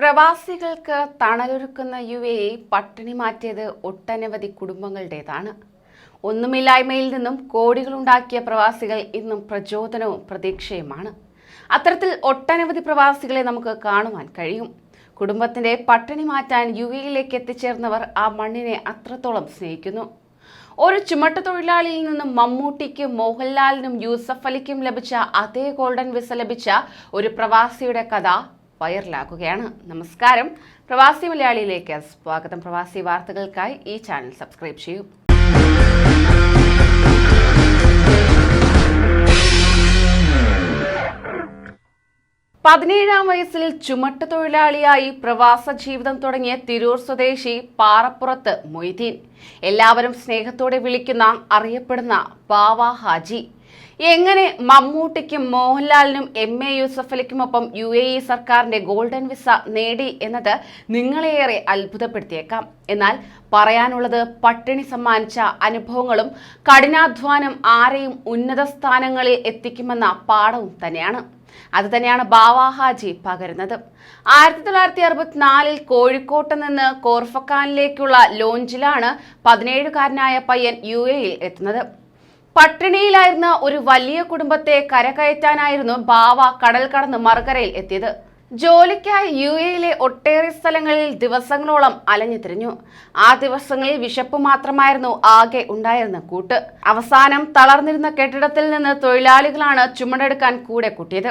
പ്രവാസികൾക്ക് തണലൊരുക്കുന്ന U A പട്ടിണി മാറ്റിയത് ഒട്ടനവധി കുടുംബങ്ങളുടേതാണ്. ഒന്നുമില്ലായ്മയിൽ നിന്നും കോടികളുണ്ടാക്കിയ പ്രവാസികൾ ഇന്നും പ്രചോദനവും പ്രതീക്ഷയുമാണ്. അത്തരത്തിൽ ഒട്ടനവധി പ്രവാസികളെ നമുക്ക് കാണുവാൻ കഴിയും. കുടുംബത്തിന്റെ പട്ടിണി മാറ്റാൻ യു എയിലേക്ക് എത്തിച്ചേർന്നവർ ആ മണ്ണിനെ അത്രത്തോളം സ്നേഹിക്കുന്നു. ഒരു ചുമട്ട് തൊഴിലാളിയിൽ നിന്നും മമ്മൂട്ടിക്കും മോഹൻലാലിനും യൂസഫ് അലിക്കും ലഭിച്ച അതേ ഗോൾഡൻ വിസ ലഭിച്ച ഒരു പ്രവാസിയുടെ കഥ വൈറലാക്കുകയാണ് നമസ്കാരം. പ്രവാസി മലയാളിയിലേക്ക് സ്വാഗതം. പ്രവാസി വാർത്തകൾക്കായി ഈ ചാനൽ സബ്സ്ക്രൈബ് ചെയ്യൂ. പതിനേഴാം വയസ്സിൽ ചുമട്ട് തൊഴിലാളിയായി പ്രവാസ ജീവിതം തുടങ്ങിയ തിരൂർ സ്വദേശി പാറപ്പുറത്ത് മൊയ്തീൻ. എല്ലാവരും സ്നേഹത്തോടെ വിളിക്കുന്ന അറിയപ്പെടുന്ന ബാവ ഹാജി. എങ്ങനെ മമ്മൂട്ടിക്കും മോഹൻലാലിനും എം എ യൂസഫലിക്കുമൊപ്പം യു എ ഇ സർക്കാരിന്റെ ഗോൾഡൻ വിസ നേടി എന്നത് നിങ്ങളെയേറെ അത്ഭുതപ്പെടുത്തിയേക്കാം. എന്നാൽ പറയാനുള്ളത് പട്ടിണി സമ്മാനിച്ച അനുഭവങ്ങളും കഠിനാധ്വാനം ആരെയും ഉന്നത സ്ഥാനങ്ങളിൽ എത്തിക്കുമെന്ന പാഠവും തന്നെയാണ്. അത് തന്നെയാണ് ബാവാഹാജി പകരുന്നത്. ആയിരത്തി തൊള്ളായിരത്തി അറുപത്തിനാലിൽ കോഴിക്കോട്ട് നിന്ന് കോർഫക്കാനിലേക്കുള്ള ലോഞ്ചിലാണ് പതിനേഴുകാരനായ പയ്യൻ യു എയിൽ എത്തുന്നത്. പട്ടിണിയിലായിരുന്ന ഒരു വലിയ കുടുംബത്തെ കരകയറ്റാനായിരുന്നു ബാവ കടൽ കടന്ന് മറുകരയിൽ എത്തിയത്. ജോലിക്കായി യു എയിലെ ഒട്ടേറെ സ്ഥലങ്ങളിൽ ദിവസങ്ങളോളം അലഞ്ഞു തിരിഞ്ഞു. ആ ദിവസങ്ങളിൽ വിശപ്പ് മാത്രമായിരുന്നു ആകെ ഉണ്ടായിരുന്ന കൂട്ട്. അവസാനം തളർന്നിരുന്ന കെട്ടിടത്തിൽ നിന്ന് തൊഴിലാളികളാണ് ചുമടെടുക്കാൻ കൂടെ കൂട്ടിയത്.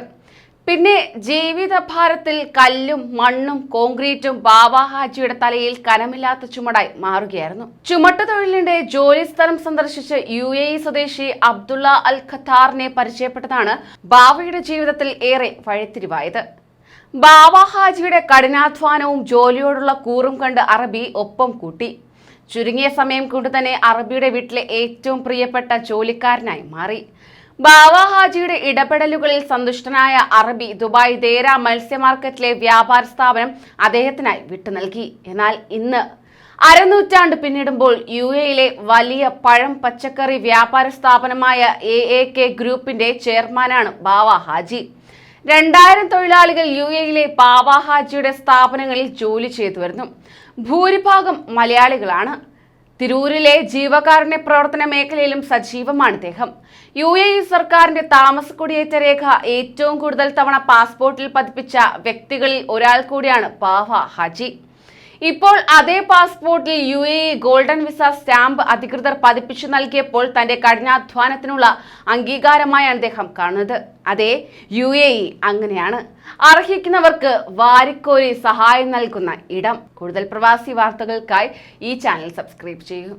പിന്നെ ജീവിതഭാരത്തിൽ കല്ലും മണ്ണും കോൺക്രീറ്റും ബാബാ ഹാജിയുടെ തലയിൽ കനമില്ലാത്ത ചുമടായി മാറുകയായിരുന്നു. ചുമട്ട് തൊഴിലിന്റെ ജോലി സ്ഥലം സന്ദർശിച്ച് യു എ ഇ സ്വദേശി അബ്ദുള്ള അൽ ഖത്താറിനെ പരിചയപ്പെട്ടതാണ് ബാബയുടെ ജീവിതത്തിൽ ഏറെ വഴിത്തിരിവായത്. ബാബ ഹാജിയുടെ കഠിനാധ്വാനവും ജോലിയോടുള്ള കൂറും കണ്ട് അറബി ഒപ്പം കൂട്ടി. ചുരുങ്ങിയ സമയം കൊണ്ട് തന്നെ അറബിയുടെ വീട്ടിലെ ഏറ്റവും പ്രിയപ്പെട്ട ജോലിക്കാരനായി മാറി. ബാവ ഹാജിയുടെ ഇടപെടലുകളിൽ സന്തുഷ്ടനായ അറബി ദുബായ് ദേര മത്സ്യ മാർക്കറ്റിലെ വ്യാപാര സ്ഥാപനം അദ്ദേഹത്തിനായി വിട്ടു നൽകി. എന്നാൽ ഇന്ന് അരനൂറ്റാണ്ട് പിന്നിടുമ്പോൾ യു എയിലെ വലിയ പഴം പച്ചക്കറി വ്യാപാര സ്ഥാപനമായ എ എ കെ ഗ്രൂപ്പിന്റെ ചെയർമാനാണ് ബാവ ഹാജി. രണ്ടായിരം തൊഴിലാളികൾ യു എയിലെ ബാവ ഹാജിയുടെ സ്ഥാപനങ്ങളിൽ ജോലി ചെയ്തു വരുന്നു ഭൂരിഭാഗം മലയാളികളാണ്. തിരൂരിലെ ജീവകാരുണ്യ പ്രവർത്തന മേഖലയിലും സജീവമാണ് അദ്ദേഹം യു എ ഇ സർക്കാരിന്റെ താമസ കുടിയേറ്റ രേഖ ഏറ്റവും കൂടുതൽ തവണ പാസ്പോർട്ടിൽ പതിപ്പിച്ച വ്യക്തികളിൽ ഒരാൾ കൂടിയാണ് പാവ ഹാജി. ഇപ്പോൾ അതേ പാസ്പോർട്ടിൽ U A golden visa stamp അധികൃതർ പതിപ്പിച്ചു നൽകിയപ്പോൾ തന്റെ കഠിനാധ്വാനത്തിനുള്ള അംഗീകാരമായാണ് അദ്ദേഹം കാണുന്നത്. അതെ യു എ ഇ അങ്ങനെയാണ്. അർഹിക്കുന്നവർക്ക് വാരിക്കോരി സഹായം നൽകുന്ന ഇടം. കൂടുതൽ പ്രവാസി വാർത്തകൾക്കായി ഈ ചാനൽ സബ്സ്ക്രൈബ് ചെയ്യൂ.